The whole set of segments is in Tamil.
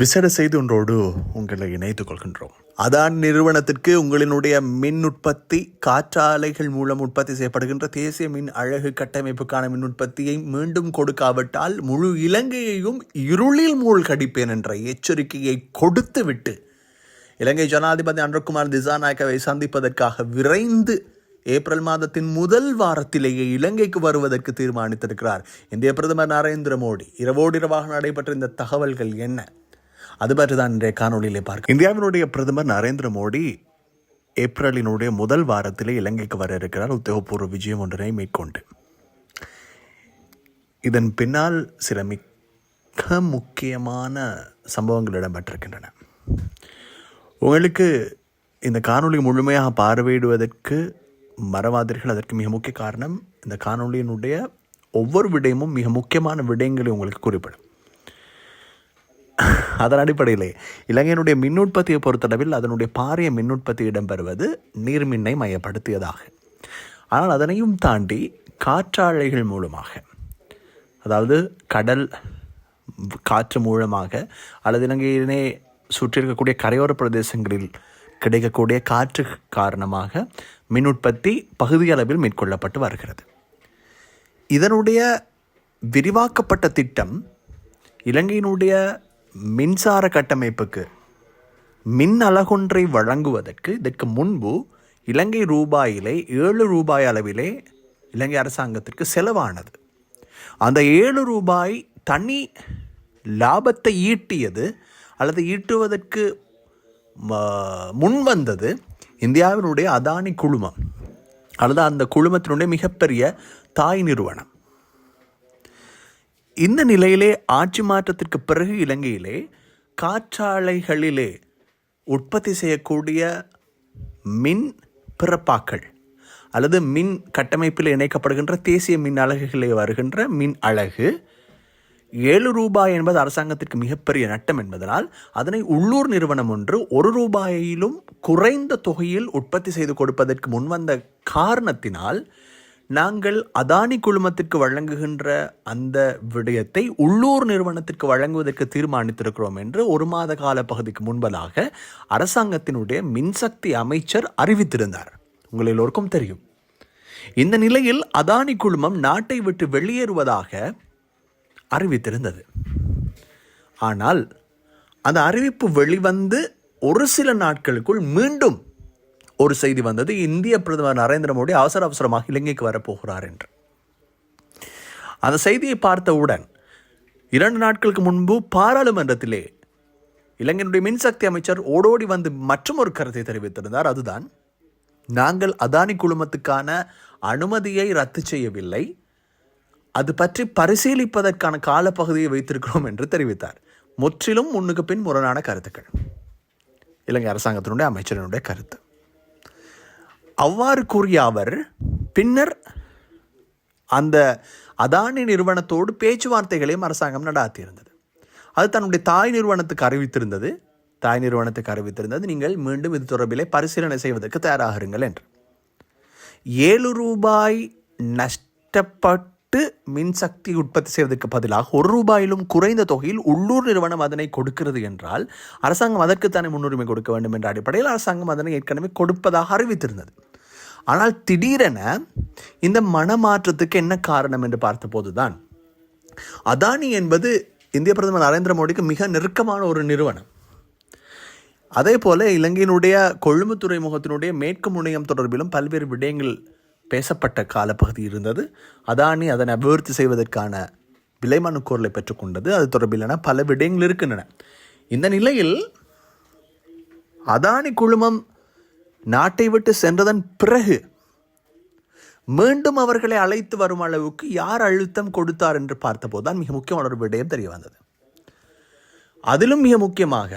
விசேட செய்தொன்றோடு உங்களை இணைத்துக் கொள்கின்றோம். அதான் நிறுவனத்திற்கு உங்களினுடைய மின் உற்பத்தி காற்றாலைகள் மூலம் உற்பத்தி செய்யப்படுகின்ற தேசிய மின் அழகு கட்டமைப்புக்கான மின் உற்பத்தியை மீண்டும் கொடுக்காவிட்டால் முழு இலங்கையையும் இருளில் மூழ்கடிப்பேன் என்ற எச்சரிக்கையை கொடுத்துவிட்டு இலங்கை ஜனாதிபதி அன்றகுமார் திசாநாயக்கவை சந்திப்பதற்காக விரைந்து ஏப்ரல் மாதத்தின் முதல் வாரத்திலேயே இலங்கைக்கு வருவதற்கு தீர்மானித்திருக்கிறார். இந்திய பிரதமர் நரேந்திர மோடி இரவோடிரவாக நடைபெற்ற இந்த தகவல்கள் என்ன? அது பற்றி தான் இன்றைய காணொலியிலே பார்க்க இந்தியாவினுடைய பிரதமர் நரேந்திர மோடி ஏப்ரலினுடைய முதல் வாரத்திலே இலங்கைக்கு வர இருக்கிறார். உத்தியோகபூர்வ விஜயம் ஒன்றினை மேற்கொண்டு. இதன் பின்னால் சில மிக முக்கியமான சம்பவங்கள் இடம்பெற்றிருக்கின்றன. உங்களுக்கு இந்த காணொளி முழுமையாக பார்வையிடுவதற்கு மறவாதீர்கள். அதற்கு மிக முக்கிய காரணம் இந்த காணொளியினுடைய ஒவ்வொரு விடயமும் மிக முக்கியமான விடயங்களை உங்களுக்கு குறிப்பிடும். அதன் அடிப்படையிலே இலங்கையினுடைய மின் உற்பத்தியை பொறுத்தளவில் அதனுடைய பாரிய மின்னுற்பத்தி இடம்பெறுவது நீர்மின்னை மையப்படுத்தியதாக. ஆனால் அதனையும் தாண்டி காற்றாழைகள் மூலமாக அதாவது கடல் காற்று மூலமாக அல்லது இலங்கையினே சுற்றி இருக்கக்கூடிய கரையோர பிரதேசங்களில் கிடைக்கக்கூடிய காற்று காரணமாக மின் உற்பத்தி பகுதியளவில் மேற்கொள்ளப்பட்டு வருகிறது. இதனுடைய விரிவாக்கப்பட்ட திட்டம் இலங்கையினுடைய மின்சார கட்டமைப்புக்கு மின் அலகொன்றை வழங்குவதற்கு இதற்கு முன்பு இலங்கை ரூபாயிலே ஏழு ரூபாய் அளவிலே இலங்கை அரசாங்கத்திற்கு செலவானது. அந்த ஏழு ரூபாய் தனி லாபத்தை ஈட்டியது அல்லது ஈட்டுவதற்கு முன் முன்வந்தது இந்தியாவினுடைய அதானி குழுமம். அல்லது அந்த குழுமத்தினுடைய மிகப்பெரிய தாய் நிறுவனம். இந்த நிலையிலே ஆட்சி மாற்றத்திற்கு பிறகு இலங்கையிலே காற்றாலைகளிலே உற்பத்தி செய்யக்கூடிய மின் பிறப்பாக்கள் அல்லது மின் கட்டமைப்பில் இணைக்கப்படுகின்ற தேசிய மின் அலகுகளே வருகின்ற மின் அலகு ஏழு ரூபாய் என்பது அரசாங்கத்திற்கு மிகப்பெரிய நட்டம் என்பதனால் அதனை உள்ளூர் நிறுவனம் ஒன்று ஒரு ரூபாயிலும் குறைந்த தொகையில் உற்பத்தி செய்து கொடுப்பதற்கு முன்வந்த காரணத்தினால் நாங்கள் அதானி குழுமத்திற்கு வழங்குகின்ற அந்த விடயத்தை உள்ளூர் நிறுவனத்திற்கு வழங்குவதற்கு தீர்மானித்திருக்கிறோம் என்று ஒரு மாத கால பகுதிக்கு முன்பதாக அரசாங்கத்தினுடைய மின்சக்தி அமைச்சர் அறிவித்திருந்தார். உங்கள் எல்லோருக்கும் தெரியும். இந்த நிலையில் அதானி குழுமம் நாட்டை விட்டு வெளியேறுவதாக அறிவித்திருந்தது. ஆனால் அந்த அறிவிப்பு வெளிவந்து ஒரு சில நாட்களுக்குள் மீண்டும் ஒரு செய்தி வந்தது இந்திய பிரதமர் நரேந்திர மோடி அவசர அவசரமாக இலங்கைக்கு வரப்போகிறார் என்று. அந்த செய்தியை பார்த்தவுடன் இரண்டு நாட்களுக்கு முன்பு பாராளுமன்றத்திலே இலங்கையினுடைய மின்சக்தி அமைச்சர் ஓடோடி வந்து மற்றும் ஒரு கருத்தை தெரிவித்திருந்தார். அதுதான் நாங்கள் அதானி குழுமத்துக்கான அனுமதியை ரத்து செய்யவில்லை. அது பற்றி பரிசீலிப்பதற்கான காலப்பகுதியை வைத்திருக்கிறோம் என்று தெரிவித்தார். முற்றிலும் முன்னுக்கு பின் முரணான கருத்துக்கள். இலங்கை அரசாங்கத்தினுடைய அமைச்சரினுடைய கருத்து. அவ்வாறு கூறிய அவர் பின்னர் அந்த அதானி நிறுவனத்தோடு பேச்சுவார்த்தைகளையும் அரசாங்கம் நடாத்தியிருந்தது. அது தன்னுடைய தாய் நிறுவனத்துக்கு அறிவித்திருந்தது. தாய் நிறுவனத்துக்கு அறிவித்திருந்தது நீங்கள் மீண்டும் இது தொடர்பிலே பரிசீலனை செய்வதற்கு தயாராக இருங்கள் என்று. ஏழு ரூபாய் நஷ்டப்பட்டு மின்சக்தி உற்பத்தி செய்வதற்கு பதிலாக ஒரு ரூபாயிலும் குறைந்த தொகையில் உள்ளூர் நிறுவனம் அதனை கொடுக்கிறது என்றால் அரசாங்கம் அதற்குத்தானே முன்னுரிமை கொடுக்க வேண்டும் என்ற அடிப்படையில் அரசாங்கம் அதனை ஏற்கனவே கொடுப்பதாக அறிவித்திருந்தது. ஆனால் திடீரென இந்த மனமாற்றத்துக்கு என்ன காரணம் என்று பார்த்தபோதுதான் அதானி என்பது இந்திய பிரதமர் நரேந்திர மோடிக்கு மிக நெருக்கமான ஒரு நிறுவனம். அதே போல இலங்கையினுடைய கொழும்பு துறைமுகத்தினுடைய மேற்கு முனையம் தொடர்பிலும் பல்வேறு விடயங்கள் பேசப்பட்ட காலப்பகுதி இருந்தது. அதானி அதனை அபிவிருத்தி செய்வதற்கான விலை மனுக்கோரலை பெற்றுக்கொண்டது. அது தொடர்பிலான பல விடயங்கள் இருக்கின்றன. இந்த நிலையில் அதானி குழுமம் நாட்டை விட்டு சென்றதன் பிறகு மீண்டும் அவர்களை அழைத்து வரும் அளவுக்கு யார் அழுத்தம் கொடுத்தார் என்று பார்த்தபோது தான் மிக முக்கியமான ஒரு விடயம் தெரிய வந்தது. அதிலும் மிக முக்கியமாக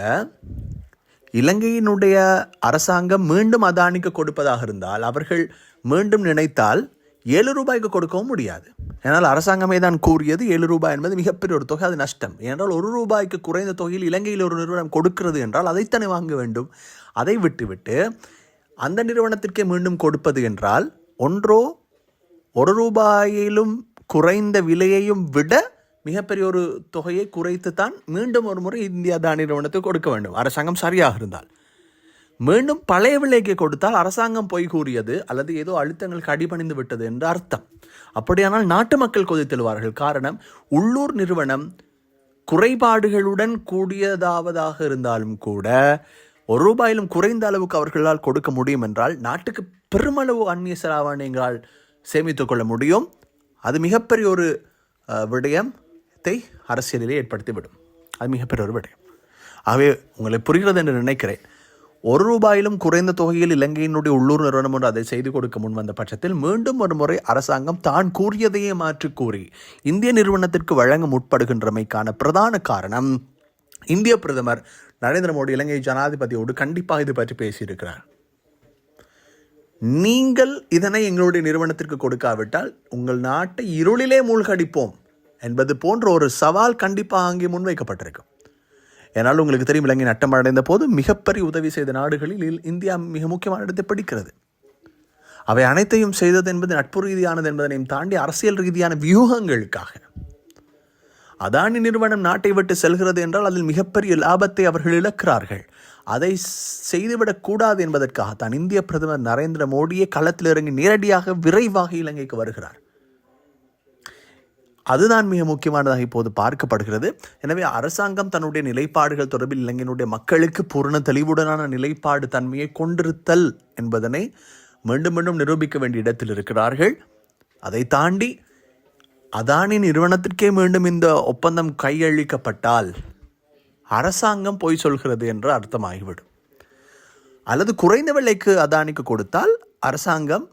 இலங்கையினுடைய அரசாங்கம் மீண்டும் அதானிக்கு கொடுப்பதாக இருந்தால் அவர்கள் மீண்டும் நினைத்தால் ஏழு ரூபாய்க்கு கொடுக்கவும் முடியாது. ஏனால் அரசாங்கமே தான் கூறியது ஏழு ரூபாய் என்பது மிகப்பெரிய ஒரு தொகை அது நஷ்டம். ஏனென்றால் ஒரு ரூபாய்க்கு குறைந்த தொகையில் இலங்கையில் ஒரு நிறுவனம் கொடுக்கிறது என்றால் அதைத்தானே வாங்க வேண்டும். அதை விட்டுவிட்டு அந்த நிறுவனத்திற்கே மீண்டும் கொடுப்பது என்றால் ஒன்றோ ஒரு ரூபாயிலும் குறைந்த விலையையும் விட மிகப்பெரிய ஒரு தொகையை குறைத்து தான் மீண்டும் ஒரு முறை இந்தியா அதானி நிறுவனத்துக்கு கொடுக்க வேண்டும். அரசாங்கம் சரியாக இருந்தால். மீண்டும் பழைய விலைக்கு கொடுத்தால் அரசாங்கம் பொய் கூறியது அல்லது ஏதோ அழுத்தங்களுக்கு அடிபணிந்து விட்டது என்று அர்த்தம். அப்படியானால் நாட்டு மக்கள் கொதித்தெழுவார்கள். காரணம் உள்ளூர் நிறுவனம் குறைபாடுகளுடன் கூடியதாவதாக இருந்தாலும் கூட ஒரு ரூபாயிலும் குறைந்த அளவுக்கு அவர்களால் கொடுக்க முடியும் என்றால் நாட்டுக்கு பெருமளவு அந்நிய செலாவணியங்களால் சேமித்துக் கொள்ள முடியும். அது மிகப்பெரிய ஒரு விடயம். பயத்தை அரசியலிலே ஏற்படுத்திவிடும். அது மிகப்பெரிய ஒரு விடயம். ஆகவே உங்களை புரிகிறது என்று நினைக்கிறேன். ஒரு ரூபாயிலும் குறைந்த தொகையில் இலங்கையினுடைய உள்ளூர் நிறுவனம் ஒன்று அதை செய்து கொடுக்க முன் வந்த பட்சத்தில் மீண்டும் ஒரு முறை அரசாங்கம் தான் கூறியதையே மாற்றி கூறி இந்திய நிறுவனத்திற்கு வழங்க முற்படுகின்றமைக்கான பிரதான காரணம் இந்திய பிரதமர் நரேந்திர மோடி இலங்கை ஜனாதிபதியோடு கண்டிப்பாக இது பற்றி பேசியிருக்கிறார். நீங்கள் இதனை எங்களுடைய நிறுவனத்திற்கு கொடுக்காவிட்டால் உங்கள் நாட்டை இருளிலே மூழ்கடிப்போம். என்பது போன்ற ஒரு சவால் கண்டிப்பாக அங்கே முன்வைக்கப்பட்டிருக்கும். ஏனால் உங்களுக்கு தெரியும் இலங்கை நட்டமடைந்த போது மிகப்பெரிய உதவி செய்த நாடுகளில் இந்தியா மிக முக்கியமான இடத்தை பிடிக்கிறது. அவை அனைத்தையும் செய்தது என்பது நட்பு ரீதியானது என்பதனையும் தாண்டி அரசியல் ரீதியான வியூகங்களுக்காக. அதானி நிறுவனம் நாட்டை விட்டு செல்கிறது என்றால் அதில் மிகப்பெரிய லாபத்தை அவர்கள் இழக்கிறார்கள். அதை செய்துவிடக்கூடாது என்பதற்காகத்தான் இந்திய பிரதமர் நரேந்திர மோடியே களத்தில் இறங்கி நேரடியாக விரைவாக இலங்கைக்கு வருகிறார். அதுதான் மிக முக்கியமானதாக இப்போது பார்க்கப்படுகிறது. எனவே அரசாங்கம் தன்னுடைய நிலைப்பாடுகள் தொடர்பில் இலங்கையினுடைய மக்களுக்கு பூரண தெளிவுடனான நிலைப்பாடு தன்மையை கொண்டிருத்தல் என்பதனை மீண்டும் மீண்டும் நிரூபிக்க வேண்டிய இடத்தில் இருக்கிறார்கள். அதை தாண்டி அதானி நிறுவனத்திற்கே மீண்டும் இந்த ஒப்பந்தம் கையளிக்கப்பட்டால் அரசாங்கம் பொய் சொல்கிறது என்று அர்த்தமாகிவிடும். அல்லது குறைந்த விலைக்கு அதானிக்கு கொடுத்தால் அரசாங்கம்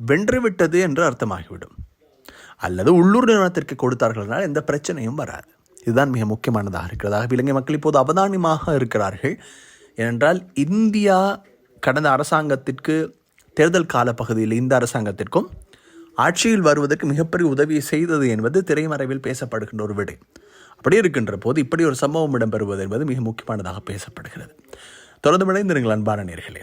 வென்றுவிட்டது என்று அர்த்தமாகிவிடும். அல்லது உள்ளூர் நிறுவனத்திற்கு கொடுத்தார்கள்னால் எந்த பிரச்சனையும் வராது. இதுதான் மிக முக்கியமானதாக இருக்கிறதாக இலங்கை மக்கள் இப்போது அவதானியமாக இருக்கிறார்கள். ஏனென்றால் இந்தியா கடந்த அரசாங்கத்திற்கு தேர்தல் கால பகுதியில் இந்த அரசாங்கத்திற்கும் ஆட்சியில் வருவதற்கு மிகப்பெரிய உதவியை செய்தது என்பது திரைமறைவில் பேசப்படுகின்ற ஒரு விடை. அப்படி இருக்கின்ற போது இப்படி ஒரு சம்பவம் இடம்பெறுவது என்பது மிக முக்கியமானதாக பேசப்படுகிறது. தொடர்ந்து இணைந்திருங்கள் அன்பான நேர்களே.